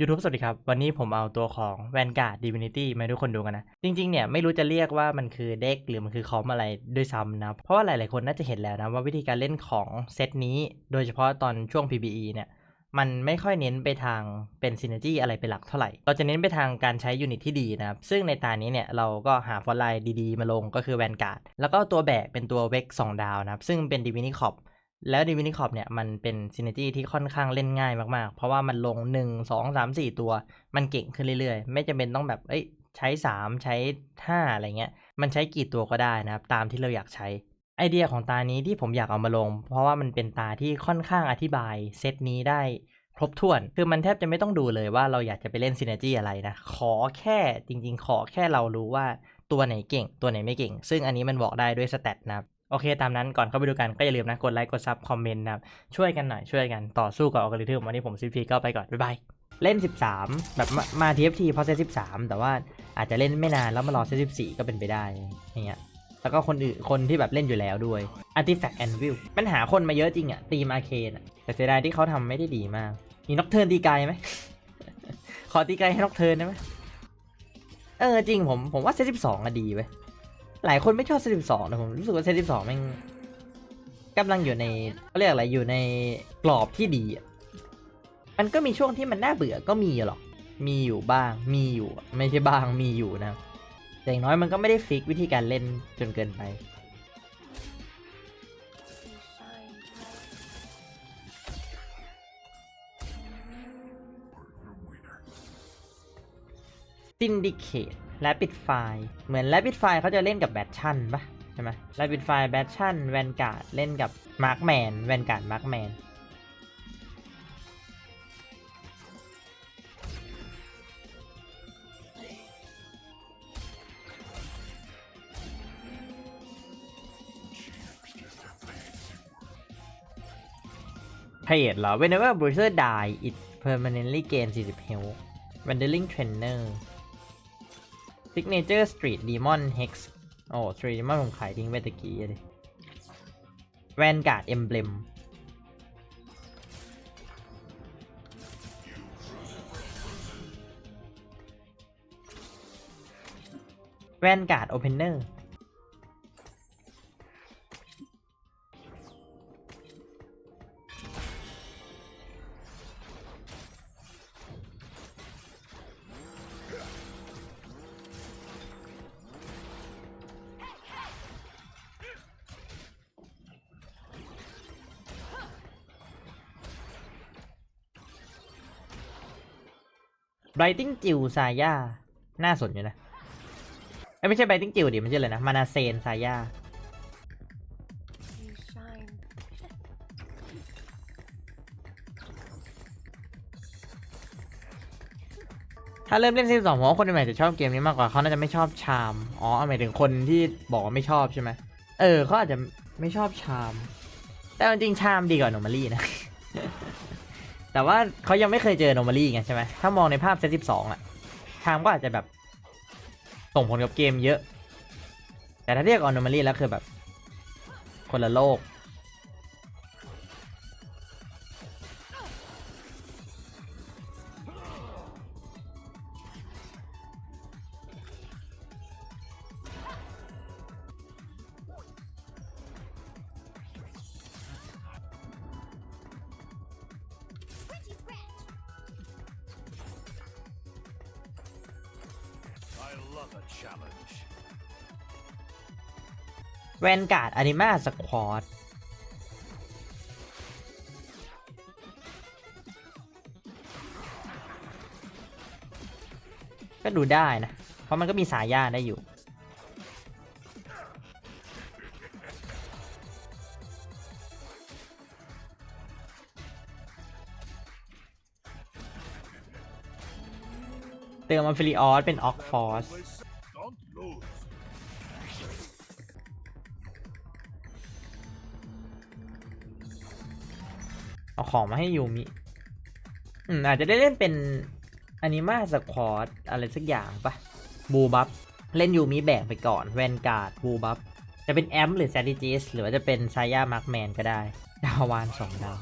YouTube สวัสดีครับ วันนี้ผมเอาตัวของ Vanguard Divinity มาให้ทุกคนดูกันนะ จริงๆ เนี่ยไม่รู้จะเรียกว่ามันคือเด็กหรือมันคือคอมอะไรด้วยซ้ำนะ เพราะว่าหลายๆคนน่าจะเห็นแล้วนะว่าวิธีการเล่นของเซตนี้ โดยเฉพาะตอนช่วง PBE เนี่ยมันไม่ค่อยเน้นไปทางเป็น Synergy อะไรเป็นหลักเท่าไหร่ เราจะเน้นไปทางการใช้ยูนิตที่ดีนะครับ ซึ่งในตานี้เนี่ยเราก็หาฟอนไลน์ดีๆ มาลงก็คือ Vanguard แล้วก็ตัวแบกเป็นตัวเวก2ดาวนะครับซึ่งเป็น Divinity Corp แล้วดิวินิคอปเนี่ยมันเป็นซินเนจี้ที่ค่อนข้างเล่นง่ายมากๆ เพราะว่ามันลง 1 2 3 4 ตัว มันเก่งขึ้นเรื่อยๆ ไม่จำเป็นต้องแบบเอ้ยใช้ 3 ใช้ 5 อะไรเงี้ย มันใช้กี่ตัวก็ได้นะครับ ตามที่เราอยากใช้ไอเดียของตานี้ที่ผมอยากเอามาลง เพราะว่ามันเป็นตาที่ค่อนข้างอธิบายเซตนี้ได้ครบถ้วน คือมันแทบจะไม่ต้องดูเลยว่าเราอยากจะไปเล่นซินเนจี้อะไรนะ ขอแค่จริง ๆ ขอแค่เรารู้ว่าตัวไหนเก่ง ตัวไหนไม่เก่ง ซึ่งอันนี้มันบอกได้ด้วยสเตตนะครับ โอเค ตามนั้นก่อนเข้าไปดูกันก็อย่าลืมนะกดไลค์กดซับคอมเมนต์นะครับ ช่วยกันหน่อยช่วยกันต่อสู้กับอัลกอริทึมวันนี้ผมซีพีก็ไปก่อน บ๊ายบาย เล่น 13 แบบมามา TFT พอเซต13 แต่ว่าอาจจะเล่นไม่นานแล้วมารอเซต14 ก็เป็นไปได้อย่างเงี้ยแล้วก็คนอื่นคนที่แบบเล่นอยู่แล้วด้วย Artifact Anvil ปัญหาคนมาเยอะจริงอะตีมอาเคนะแต่เสียดายที่เขาทำไม่ได้ดีมากมีน็อกเทิร์นตีไกลไหมขอตีไกลให้น็อกเทิร์นได้ไหมเออจริงผมผมว่าเซต12อะดีเว้ย หลายคนไม่ชอบเซตสิบสองแต่ผมรู้สึกว่าเซตสิบสองมันกำลังอยู่ในเขาเรียกอะไรอยู่ในกรอบที่ดีอะมันก็มีช่วงที่มันน่าเบื่อก็มีหรอก มีอยู่บ้าง มีอยู่ ไม่ใช่บ้าง มีอยู่นะ แต่อย่างน้อยมันก็ไม่ได้ฟิกวิธีการเล่นจนเกินไปซินดิเคต และปิดไฟเหมือนและปิดไฟเขาจะเล่นกับแบทชั่นปะใช่ไหมและปิดไฟแบทชั่นแวนการ์ดเล่นกับมาร์คแมนแวนการ์ดมาร์คแมนเพจเหรอ whenever bruiser die it permanently gain 40 health Wandering Trainer Signature Street Demon Hex โอ้ Street Demon ผมขายทิ้งไปตะกี้เลย Vanguard Emblem Vanguard Opener ไบรติงจิวซาย่าน่าสนอยู่นะเอ้ไม่ใช่ไบรติงจิวดิมันชื่ออะไรนะมานาเซนซาย่าถ้าเริ่มเล่นซีซั่นสองผมว่าคนใหม่จะชอบเกมนี้มากกว่าเขาน่าจะไม่ชอบชาม อ๋อหมายถึงคนที่บอกว่าไม่ชอบใช่ไหมเออเขาอาจจะไม่ชอบชาม แต่จริงๆชามดีกว่าโนมารี่นะ แต่ว่าเขายังไม่เคยเจอโนมารี่ไงใช่ไหมถ้ามองในภาพเซตสิบสองอะทามก็อาจจะแบบส่งผลกับเกมเยอะ แต่ถ้าเรียกออนโนมารี่แล้วคือแบบ คนละโลก แวนการ์ดอนิมาสควอตก็ดูได้นะ เพราะมันก็มีสายาได้อยู่ เติมอัฟฟิลิออสเป็นออกฟอร์ส ของมาให้ยูมิอืมอาจจะได้เล่นเป็นอนิมาสควอตอะไรสักอย่างปะบูบัฟเล่นยูมิแบ่งไปก่อนแวนการ์ดบูบัฟจะเป็นแอมหรือ s t r a t e g i s t หรือว่าจะเป็นซายามาร์กแมนก็ได้ ดาวานสองดาว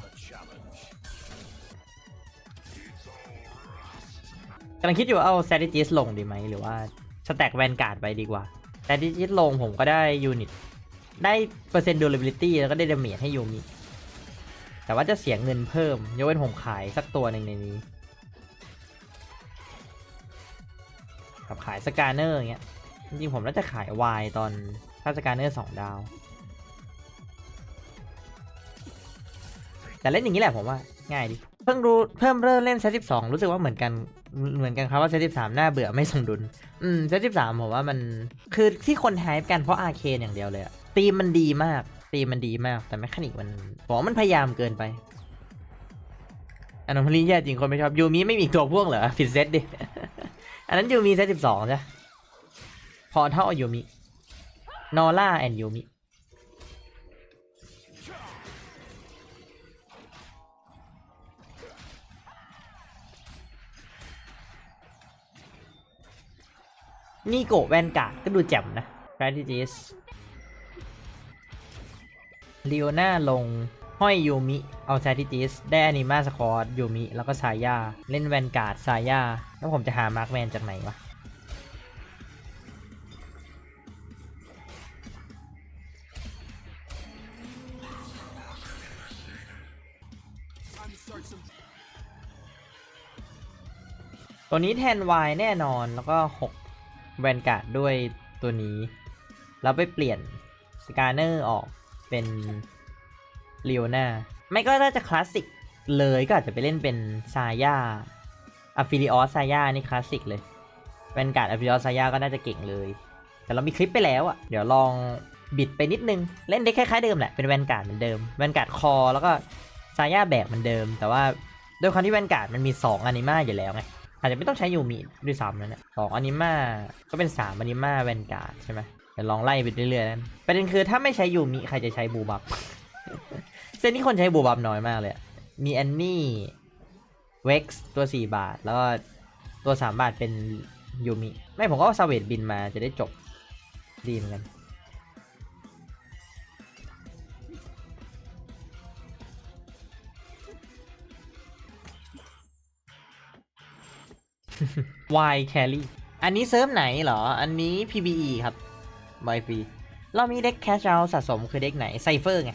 กำลังคิดอยู่เอา strategist ลงดีไหมหรือว่าสแต็กแวนการ์ดไปดีกว่า strategist ลงผมก็ได้ยูนิตได้เปอร์เซ็นต์ durability แล้วก็ได้ดาเมจให้ยูมิ แต่ว่าจะเสียเงินเพิ่มยกเว้นผมขายสักตัวหนึ่งในนี้กับขายสกาเนอร์อย่างเงี้ยจริงๆผมน่าจะขาย Y ตอนถ้าสกาเนอร์สองดาว แต่เล่นอย่างนี้แหละผมว่าง่ายดี เพิ่งรู้เพิ่มเริ่มเล่นเซตสิบสองรู้สึกว่าเหมือนกันเหมือนกันครับว่าเซตสิบสามน่าเบื่อไม่สมดุล อืมเซตสิบสามผมว่ามันคือที่คนไฮป์กันเพราะอาร์เคนอย่างเดียวเลยอะตีมมันดีมาก ตีมันดีมาก แต่แมคานิกมันผมว่ามันพยายามเกินไปอันนั้นพลีแย่จริงคนไม่ชอบยูมิไม่มีตัวพ่วงเหรอผิดเซตดิ อันนั้นยูมิเซตสิบสองใช่พอเท่ายูมินอร่าแอนยูมินี่โกแวนกาก็ดูแจ่มนะ strategist ลีโอนาลง ห้อยยูมิเอา strategist ได้อนิมาสคอร์ยูมิ แล้วก็ซายา เล่นแวนการ์ดซายา แล้วผมจะหามาร์คแมนจากไหนวะ ตัวนี้แทน Y แน่นอนแล้วก็ 6 แวนการ์ดด้วยตัวนี้ แล้วไปเปลี่ยนสกาเนอร์ออก เป็นเ e โอนาไม่ก็น่าจะคลาสสิกเลยก็อาจจะไปเล่นเป็นซาย่าอะฟิลิออสซาย่านี่คลาสสิกเลยแวนการ์ดอะฟิลิออสซายาก็น่าจะเก่งเลย แต่เรามีคลิปไปแล้วอะ่ะ เดี๋ยวลองบิดไปนิดนึง เล่นได้คล้ายๆเดิมแหละ เป็นแวนการ์ดเหมือนเดิม แวนการ์ดคอ แล้วก็ซาย่าแบกเหมือนเดิม แต่ว่าด้วยความที่แวนการ์ดมันมี 2อนิมาอยู่แล้วไง อาจจะไม่ต้องใช้ยูมิด้วยซ้ำนะเนี่ยสองอนิมาก็เป็นสามอนิมาแวนการ์ดใช่ไหม เดี๋ยวลองไล่ไปเรื่อยๆนั้นประเด็นคือถ้าไม่ใช้ยูมิใครจะใช้บูบับเส้นที่คนใช้บูบับน้อยมากเลย มีแอนนี่เว็กซ์ตัว 4 บาท แล้วก็ตัว 3 บาทเป็นยูมิ ไม่ผมก็เอาซเวดบินมาจะได้จบดีเหมือนกัน Y carry อันนี้เซิร์ฟไหนเหรอ อันนี้ PBE ครับ บอยฟรี เรามีเด็กแคชเอาสะสมคือเด็กไหนไซเฟอร์ไง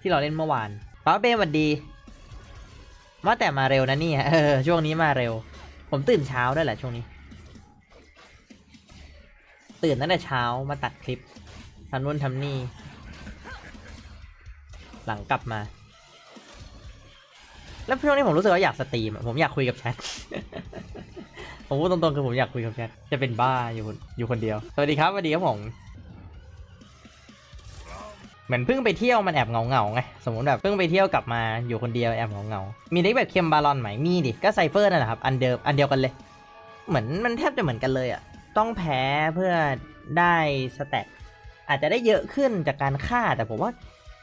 ที่เราเล่นเมื่อวานป้าเบมสวัสดี ว่าแต่มาเร็วนะนี่เออ ช่วงนี้มาเร็ว ผมตื่นเช้าด้วยแหละช่วงนี้ ตื่นตั้งแต่เช้ามาตัดคลิปทำนู่นทำนี่ หลังกลับมา แล้วช่วงนี้ผมรู้สึกว่าอยากสตรีมผมอยากคุยกับแชทผมพูดตรงๆคือผมอยากคุยกับแชทจะเป็นบ้าอยู่คนอยู่คนเดียว สวัสดีครับสวัสดีครับผม มือนเพิ่งไปเที่ยวมันแอบเงาเงาไงสมมติแบบเพิ่งไปเที่ยวกลับมาอยู่คนเดียวแอบเงาเงามีเด็กแบบเคมบาลอนไหมมีดิก็ไซเฟอร์นั่นแหละครับอันเดิมอันเดียวกันเลย เหมือนมันแทบจะเหมือนกันเลยอะต้องแพ้เพื่อได้สแต็กอาจจะได้เยอะขึ้นจากการฆ่าแต่ผมว่า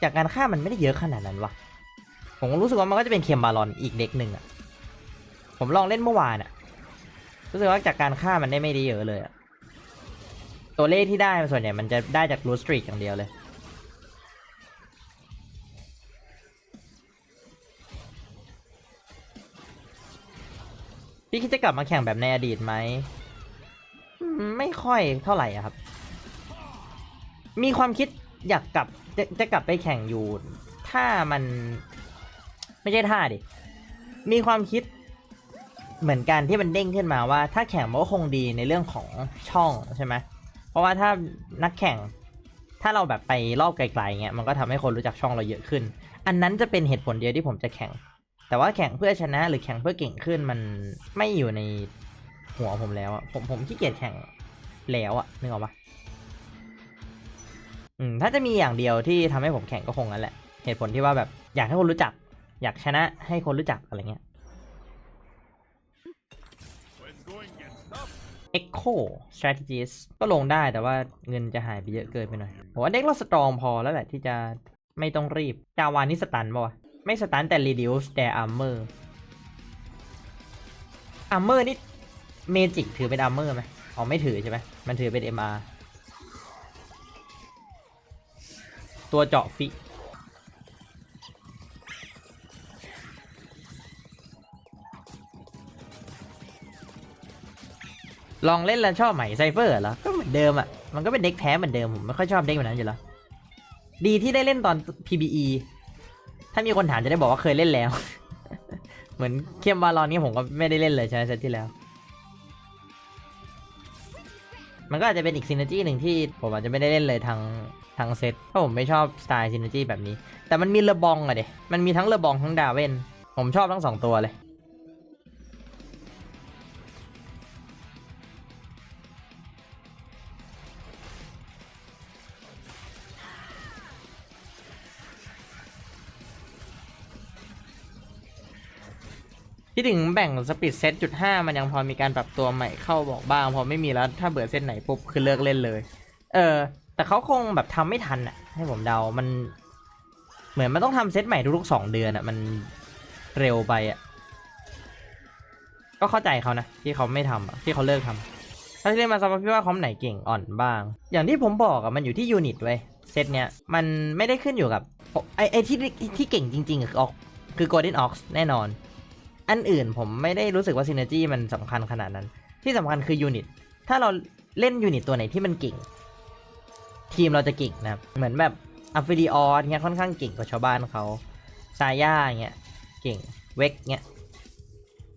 จากการฆ่ามันไม่ได้เยอะขนาดนั้นวะผมรู้สึกว่ามันก็จะเป็นเคมบาลอนอีกเด็กหนึ่งอะผมลองเล่นเมื่อวานอะรู้สึกว่าจากการฆ่ามันได้ไม่ได้เยอะเลยอะตัวเลขที่ได้ส่วนใหญ่มันจะได้จากรูสตรีกอย่างเดียวเลย พี่คิดจะกลับมาแข่งแบบในอดีตไหม ไม่ค่อยเท่าไหร่ครับ มีความคิดอยากกลับจะจะกลับไปแข่งอยู่ ถ้ามันไม่ใช่ท่าดิ มีความคิดเหมือนกันที่มันเด้งขึ้นมาว่า ถ้าแข่งมันก็คงดีในเรื่องของช่องใช่ไหมเพราะว่าถ้านักแข่ง ถ้าเราแบบไปรอบไกลๆเงี้ยมันก็ทำให้คนรู้จักช่องเราเยอะขึ้น อันนั้นจะเป็นเหตุผลเดียวที่ผมจะแข่ง แต่ว่าแข่งเพื่อชนะหรือแข่งเพื่อเก่งขึ้นมันไม่อยู่ในหัวผมแล้วอะผมผมขี้เกียจแข่งแล้วอะนึกออกปะอืมถ้าจะมีอย่างเดียวที่ทำให้ผมแข่งก็คงนั้นแหละ เหตุผลที่ว่าแบบอยากให้คนรู้จัก อยากชนะให้คนรู้จักอะไรเงี้ย When going gets tough, Echo Strategist ก็ลงได้แต่ว่าเงินจะหายไปเยอะเกินไปหน่อยผมว่าเด็กเราสตรองพอแล้วแหละที่จะไม่ต้องรีบจาวานี่สตันป่าวะ ไม่สตันแต่ reduce their armor armor นี่เมจิกถือเป็น armor ไหมอ๋อไม่ถือใช่ไหมมันถือเป็น MR ตัวเจาะฟิลองเล่นแล้วชอบไหมไซเฟอร์เหรอ ก็เหมือนเดิมอะ มันก็เป็นเด็กแพ้เหมือนเดิม ผมไม่ค่อยชอบเด็กแบบนั้นอยู่แล้ว ดีที่ได้เล่นตอน PBE ถ้ามีคนถามจะได้บอกว่าเคยเล่นแล้ว เหมือนเข้มบาลอนนี่ผมก็ไม่ได้เล่นเลยใช่ไหมเซตที่แล้ว มันก็อาจจะเป็นอีกซินเนจีหนึ่งที่ผมอาจจะไม่ได้เล่นเลยทางทางเซตเพราะผมไม่ชอบสไตล์ซินเนจีแบบนี้ แต่มันมีเลบองอะเดมันมีทั้งเลบองทั้งดาเวนผมชอบทั้งสองตัวเลย ที่ถึงแบ่งสปีดเซตจุดห้ามันยังพอมีการปรับตัวใหม่เข้าบอกบ้าง พอไม่มีแล้วถ้าเบื่อเซตไหนปุ๊บคือเลิกเล่นเลย เออ แต่เขาคงแบบทำไม่ทันอะ ให้ผมเดา มัน เหมือนมันต้องทำเซตใหม่ทุกๆสองเดือนอะ มันเร็วไปอะ ก็เข้าใจเขานะ ที่เขาไม่ทำที่เขาเลิกทำถ้าที่เล่นมาสักพักพี่ว่าคอมไหนเก่งอ่อนบ้าง อย่างที่ผมบอกอะมันอยู่ที่ยูนิตเว้ยเซตเนี้ยมันไม่ได้ขึ้นอยู่กับไอไอที่ที่เก่งจริงๆคือออกคือ Golden Ox แน่นอน อันอื่นผมไม่ได้รู้สึกว่า Synergy มันสำคัญขนาดนั้น ที่สำคัญคือยูนิต ถ้าเราเล่นยูนิตตัวไหนที่มันเก่ง ทีมเราจะเก่งนะครับ เหมือนแบบอัฟฟิลิออสเงี้ยค่อนข้างเก่งกว่าชาวบ้านเขาซาย่าเงี้ยเก่ง เวกเงี้ย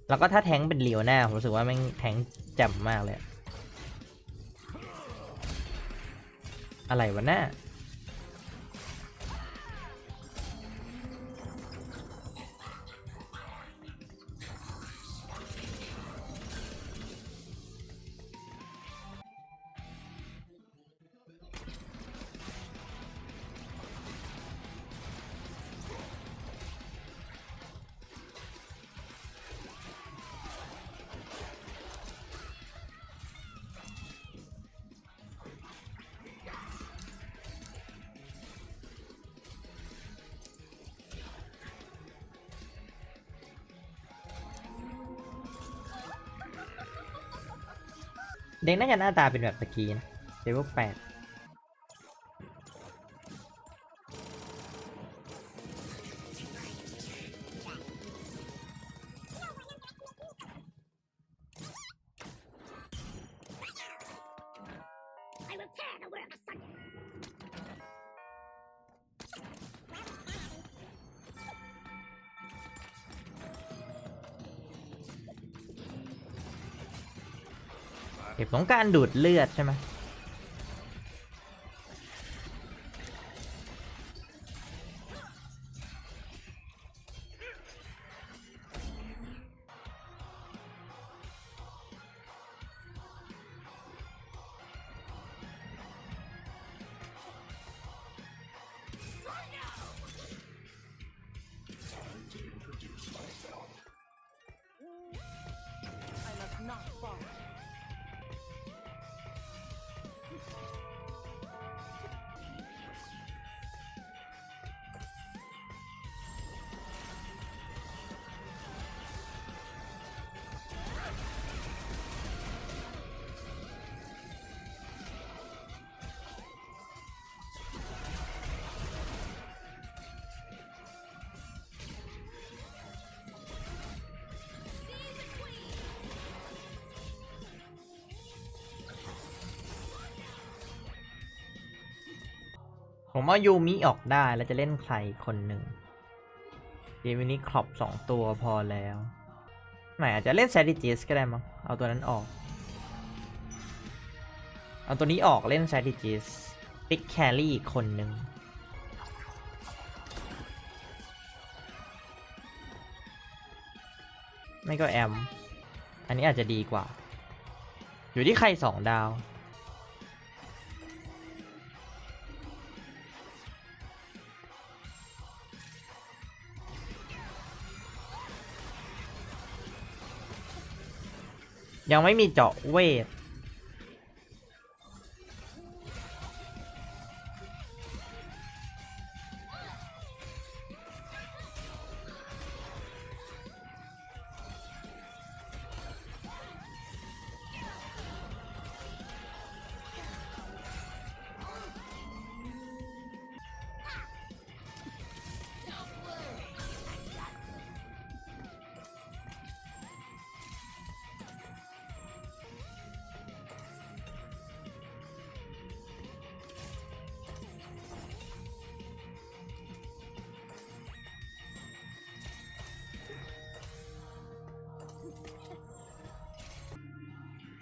แล้วก็ถ้าแทงเป็นเลียวหน้า ผมรู้สึกว่าแม่งแทงจ่มมากเลย อะไรวะหน้า เด็กน่าจะหน้าตาเป็นแบบตะกี้นะเลเวลแปด ของการดูดเลือดใช่ไหม ผมเอายูมิออกได้แล้วจะเล่นใครคนหนึ่งเกมนี้ครอบสองตัวพอแล้วไหนอาจจะเล่น s t r a t e g i s ก็ได้มั้งเอาตัวนั้นออก เอาตัวนี้ออกเล่น s t r a t e g i s ปิกแครี่อีกคนหนึ่งไม่ก็แอม อันนี้อาจจะดีกว่า อยู่ที่ใครสองดาว ยังไม่มีเจาะเวท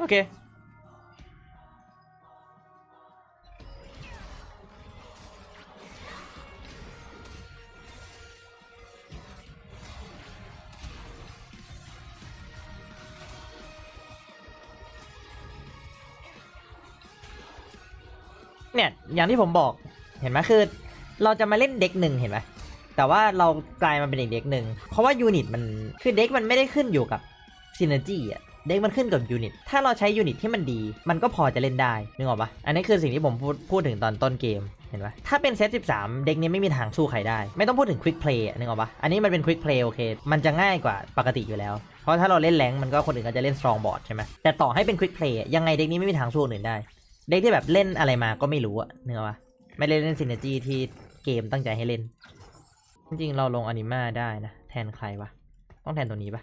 โอเคเนี่ยอย่างที่ผมบอกเห็นไหมคือ เราจะมาเล่นเด็กหนึ่งเห็นไหมแต่ว่าเรากลายมาเป็นอีกเด็กหนึ่งเพราะว่ายูนิตมันคือเด็กมันไม่ได้ขึ้นอยู่กับซินเนจี้อะ เด็กมันขึ้นกับยูนิต ถ้าเราใช้ยูนิตที่มันดี มันก็พอจะเล่นได้ นึกออกปะอันนี้คือสิ่งที่ผมพูดพูดถึงตอนต้นเกม เห็นปะถ้าเป็นเซต 13 เด็กนี้ไม่มีทางสู้ใครได้ ไม่ต้องพูดถึงควิกเพลย์นึกออกปะอันนี้มันเป็นควิกเพลย์โอเค มันจะง่ายกว่าปกติอยู่แล้ว เพราะถ้าเราเล่นแรงมันก็คนอื่นก็จะเล่นสตรองบอร์ดใช่ไหมแต่ต่อให้เป็นควิกเพลย์ยังไงเด็กนี้ไม่มีทางสู้คนอื่นได้ เด็กที่แบบเล่นอะไรมาก็ไม่รู้อะนึกออกปะไม่ได้เล่นซินเนจีที่เกมตั้งใจให้เล่น จริงๆเราลงอนิมาได้นะแทนใครวะต้องแทนตัวนี้ปะ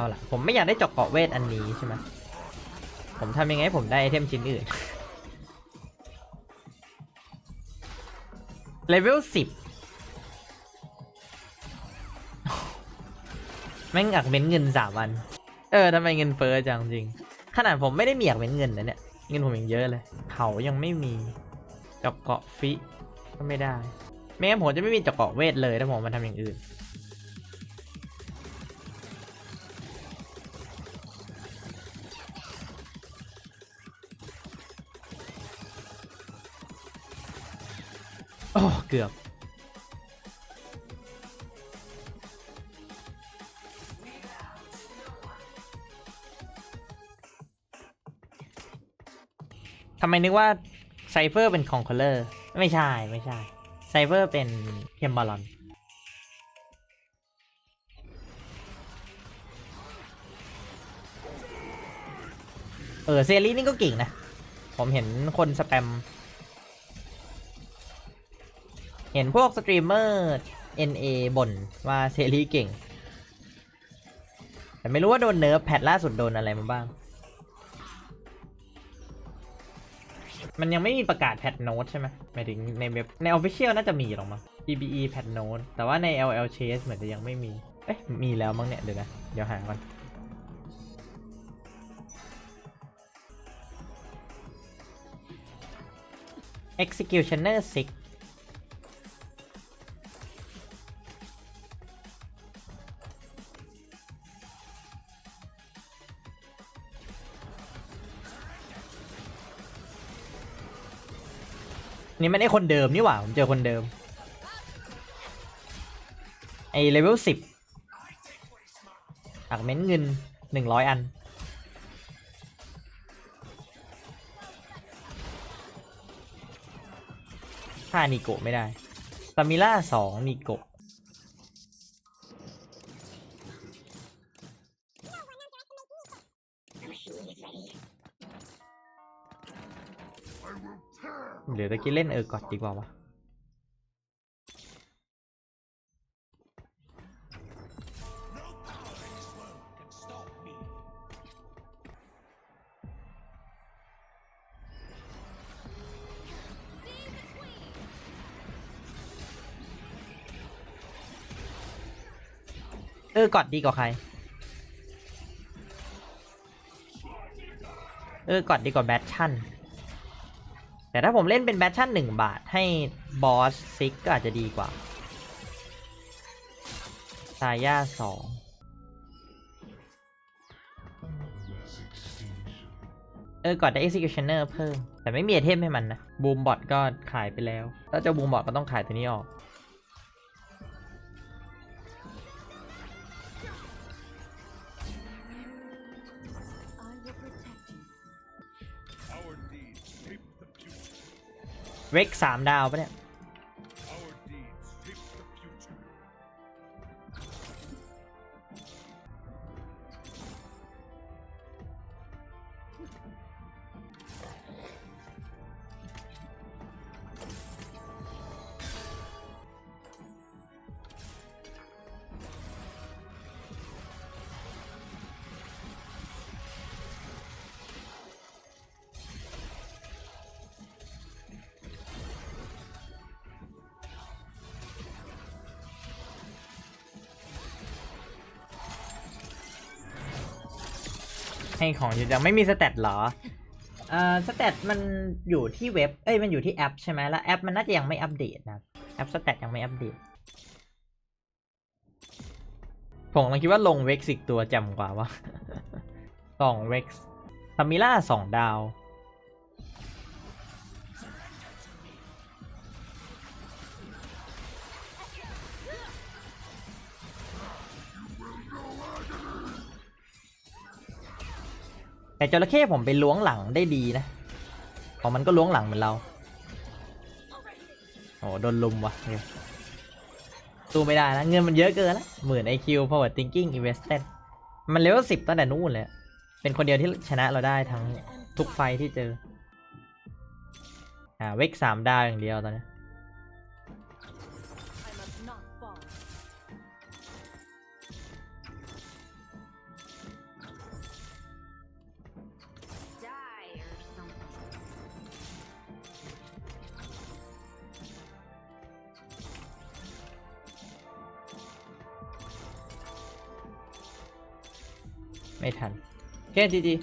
าล่ะ ผมไม่อยากได้จอกเกาะเวทอันนี้ใช่ไหมผมทำยังไงผมได้ไอเทมชิ้นอื่นเลเวลสิบแม่งอยากเม้นเงินสามวัน เออทำไมเงินเฟ้อจังจริง ขนาดผมไม่ได้มีอยกเม้นเงินนะเนี่ย เงินผมยังเยอะเลย เขายังไม่มีจาะเกาะฟิก็ไม่ได้ ไม่งั้นผมจะไม่มีจาะเกาะเวทเลยถ้าผมมาทำอย่างอื่น โอ้เกือบ ทำไมนึกว่าไซเฟอร์เป็นของคอลเลอร์ ไม่ใช่ไม่ใช่ ไซเฟอร์เป็นเทมบอลอนเออเซรีนี่ก็เก่งนะ ผมเห็นคนสแปม เห็นพวกสตรีมเมอร์ NA บ่นว่าเซรีเก่ง แต่ไม่รู้ว่าโดนเนิร์ฟแพทล่าสุดโดนอะไรมาบ้าง มันยังไม่มีประกาศแพทโน้ตใช่ไหมหมายถึงในเว็บใน Official น่าจะมีหรอกมั้ง PBE แพทโน้ตแต่ว่าใน LL Chase เหมือนจะยังไม่มี เอ๊ะมีแล้วมั้งเนี่ย เดี๋ยวนะ เดี๋ยวหาก่อน Executioner 6 นี่มันไอคนเดิมนี่หว่า ผมเจอคนเดิม ไอเลเวลสิบอักเม้นเงินหนึ่งร้อยอัน ฆ่านิโกะไม่ได้ซามิล่าสองนิโกะ เดี๋ยวตะกี้เล่นเออก่อนดีกว่าวะเออกอดดีกว่าใคร เออกอดดีกว่าแบทชั่น แต่ถ้าผมเล่นเป็นแบทชั่นหนึ่งบาทให้บอสซิกก็อาจจะดีกว่าซาย่าสองเออกอดได้ executioner เพิ่ม แต่ไม่มีไอเทมให้มันนะ บูมบอทก็ขายไปแล้ว ถ้าจะบูมบอทก็ต้องขายตัวนี้ออก เวกสามดาวปะเนี่ย ให้ของจริงจังไม่มีสเตตหรอเอ่อสเตตมันอยู่ที่เว็บ เอ้ยมันอยู่ที่แอปใช่ไหมแล้วแอปมันน่าจะยังไม่อัปเดตนะแอปสเตตยังไม่อัปเดตผมกำลังคิดว่าลงเว็กซิกตัวจำกว่าวะสองเว็กซ์ทามิล่าสองดาว แต่จระเข้ผมไปล้วงหลังได้ดีนะของมันก็ล้วงหลังเหมือนเรา โอ้โดนลุมว่ะสู้ไม่ได้นะเงินมันเยอะเกินละหมื่น IQ Power Thinking Invested มันเลเวลสิบตั้งแต่นู่นเลย เป็นคนเดียวที่ชนะเราได้ทั้งทุกไฟท์ที่เจอ อ่าเวกสามดาวอย่างเดียวตอนนี้ ไม่ทันโอเคจีจี